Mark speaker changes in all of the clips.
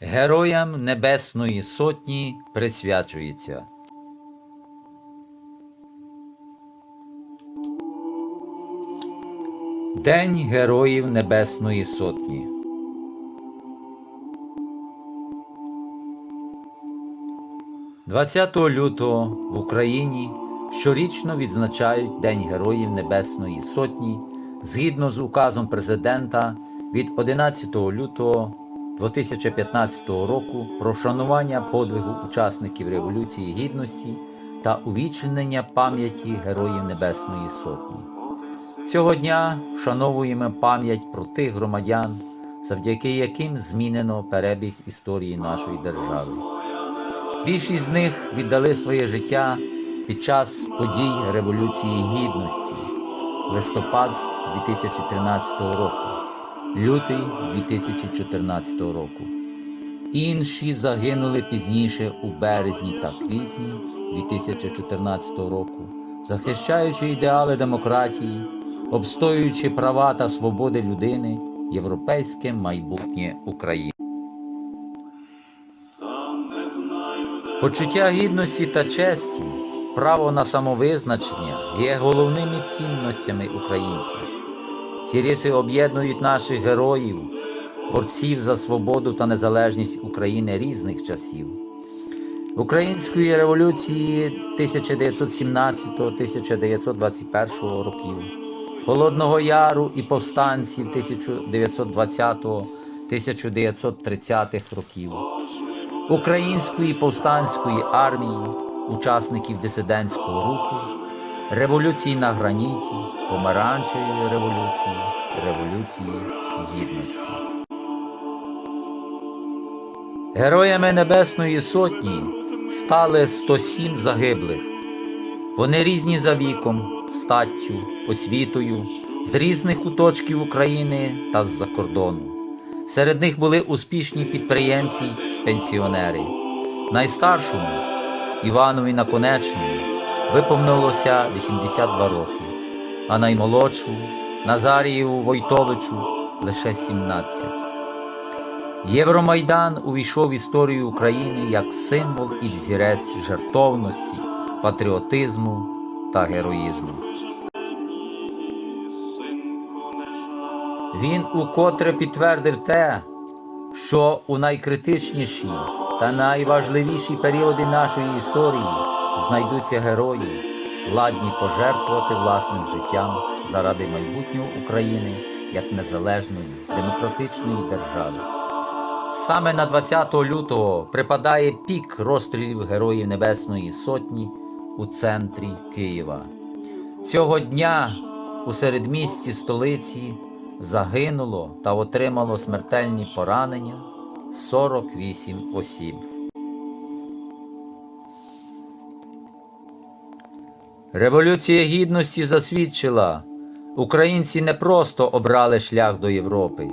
Speaker 1: Героям Небесної Сотні присвячується. День Героїв Небесної Сотні. «20 лютого в Україні щорічно відзначають День Героїв Небесної Сотні згідно з указом президента від 11 лютого 2015 року про вшанування подвигу учасників Революції Гідності та увічнення пам'яті Героїв Небесної Сотні. Цього дня вшановуємо пам'ять про тих громадян, завдяки яким змінено перебіг історії нашої держави. Більшість з них віддали своє життя під час подій Революції Гідності, листопад 2013 року, лютий 2014 року. Інші загинули пізніше у березні та квітні 2014 року, захищаючи ідеали демократії, обстоюючи права та свободи людини, європейське майбутнє України. Почуття гідності та честі, право на самовизначення є головними цінностями українців. Ці риси об'єднують наших героїв, борців за свободу та незалежність України різних часів. Української революції 1917-1921 років, Холодного Яру і повстанців 1920-1930 років, Української повстанської армії, учасників дисидентського руху, революції на граніті, помаранчевої революції, революції гідності. Героями Небесної Сотні стали 107 загиблих. Вони різні за віком, статтю, освітою, з різних куточків України та з-за кордону. Серед них були успішні підприємці пенсіонери. Найстаршому Іванові Наконечному виповнилося 82 роки, а наймолодшому Назарієву Войтовичу лише 17. Євромайдан увійшов в історію України як символ і взірець жертовності, патріотизму та героїзму. Він укотре підтвердив те, що у найкритичніші та найважливіші періоди нашої історії знайдуться герої, ладні пожертвувати власним життям заради майбутнього України як незалежної демократичної держави. Саме на 20 лютого припадає пік розстрілів Героїв Небесної Сотні у центрі Києва. Цього дня у середмісті столиці загинуло та отримало смертельні поранення 48 осіб. Революція Гідності засвідчила, українці не просто обрали шлях до Європи,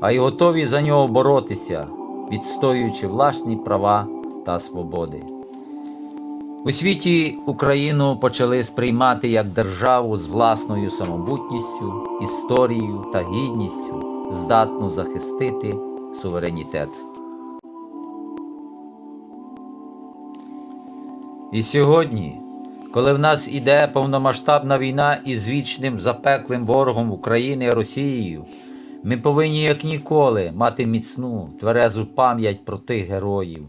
Speaker 1: а й готові за нього боротися, відстоюючи власні права та свободи. У світі Україну почали сприймати як державу з власною самобутністю, історією та гідністю, здатну захистити суверенітет. І сьогодні, коли в нас іде повномасштабна війна із вічним запеклим ворогом України Росією, ми повинні як ніколи мати міцну, тверезу пам'ять про тих героїв,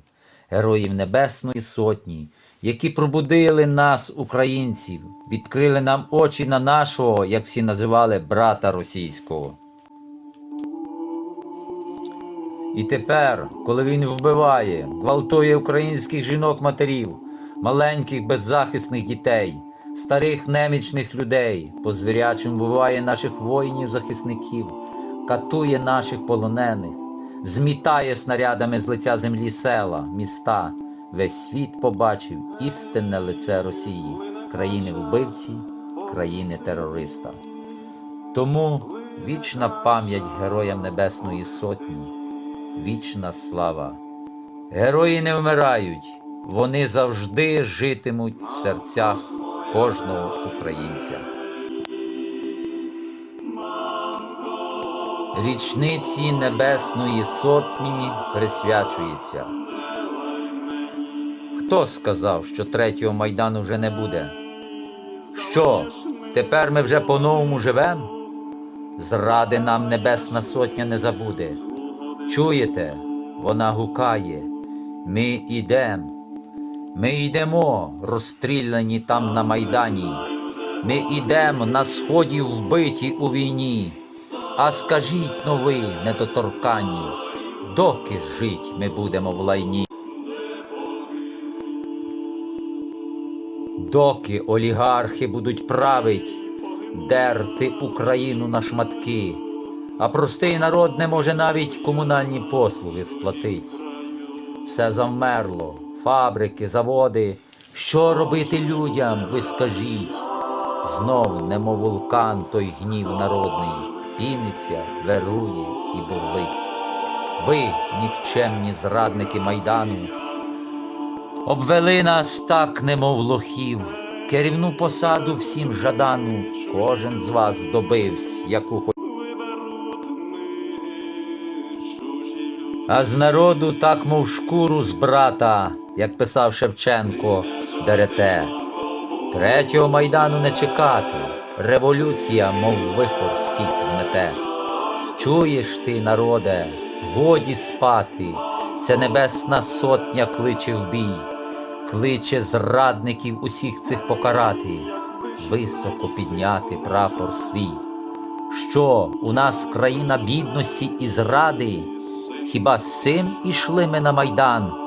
Speaker 1: героїв Небесної Сотні, які пробудили нас, українців, відкрили нам очі на нашого, як всі називали, брата російського. І тепер, коли він вбиває, гвалтує українських жінок-матерів, маленьких беззахисних дітей, старих немічних людей, по звірячим вбиває наших воїнів-захисників, катує наших полонених, змітає снарядами з лиця землі села, міста, весь світ побачив істинне лице Росії, країни вбивці, країни терориста. Тому вічна пам'ять героям Небесної Сотні, вічна слава. Герої не вмирають, вони завжди житимуть в серцях кожного українця. річниці Небесної Сотні присвячується. Хто сказав, що третього майдану вже не буде? Що, тепер ми вже по-новому живем? Зради нам Небесна Сотня не забуде. Чуєте? Вона гукає. Ми ідем. Ми йдемо, розстріляні там на Майдані. Ми ідемо на сході вбиті у війні. А скажіть но ви, недоторкані, доки жить ми будемо в лайні? Доки олігархи будуть править, дерти Україну на шматки, а простий народ не може навіть комунальні послуги сплатить. Все завмерло, фабрики, заводи. Що робити людям, ви скажіть? Знов, немов вулкан, той гнів народний, піниться, вирує і бурлить. Ви, нікчемні зрадники майдану, обвели нас так, немов лохів, керівну посаду всім жадану, кожен з вас добивсь, яку хоч. А з народу так, мов шкуру з брата, як писав Шевченко, дерете. Третього майдану не чекати, революція, мов вихор всіх змете. Чуєш ти, народе, годі спати, це небесна сотня кличе в бій, кличе зрадників усіх цих покарати, високо підняти прапор свій. Що у нас країна бідності і зради? Хіба з цим ішли ми на майдан,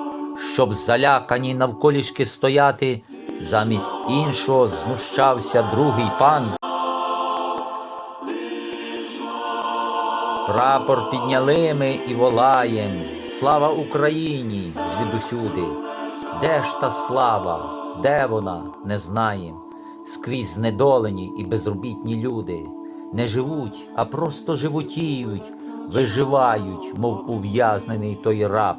Speaker 1: щоб залякані навколішки стояти, замість іншого знущався другий пан? Прапор підняли ми і волаєм. Слава Україні звідусюди. Де ж та слава? Де вона? Не знаєм. Скрізь знедолені і безробітні люди не живуть, а просто животіють, виживають, мов ув'язнений той раб.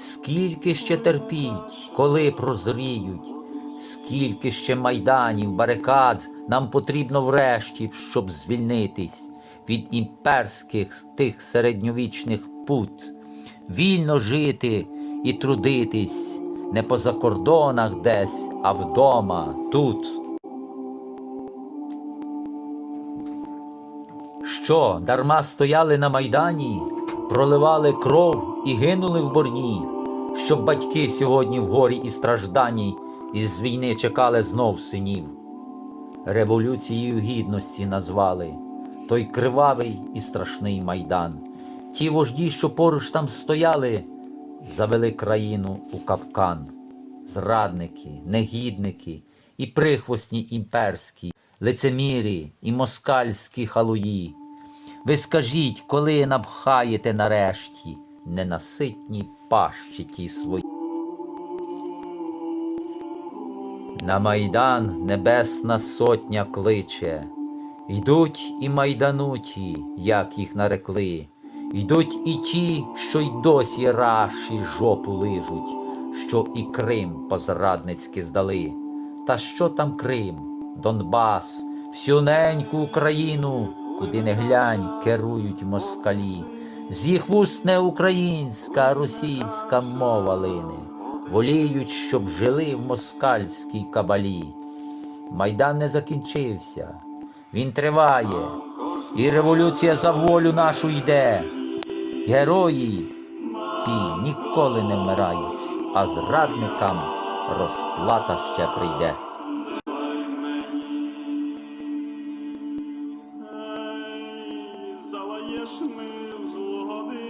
Speaker 1: Скільки ще терпіть, коли прозріють, скільки ще майданів, барикад нам потрібно врешті, щоб звільнитись від імперських тих середньовічних пут, вільно жити і трудитись не по закордонах десь, а вдома, тут. Що, дарма стояли на майдані, проливали кров і гинули в борні, щоб батьки сьогодні в горі і стражданні із війни чекали знов синів. Революцією гідності назвали той кривавий і страшний майдан. Ті вожді, що поруч там стояли, завели країну у капкан. Зрадники, негідники і прихвостні імперські, лицемірі і москальські халуї. Ви скажіть, коли напхаєте нарешті ненаситні пащі ті свої. На майдан небесна сотня кличе. Йдуть і майдануті, як їх нарекли. Йдуть і ті, що й досі раші жопу лижуть, що і Крим позрадницьки здали. Та що там Крим, Донбас, всю неньку Україну, куди не глянь, керують москалі. З їх вуст не українська, а російська мова лине. Воліють, щоб жили в москальській кабалі. Майдан не закінчився, він триває, і революція за волю нашу йде. Герої ці ніколи не вмирають, а зрадникам розплата ще прийде.
Speaker 2: Залаєш ми в злу годину, за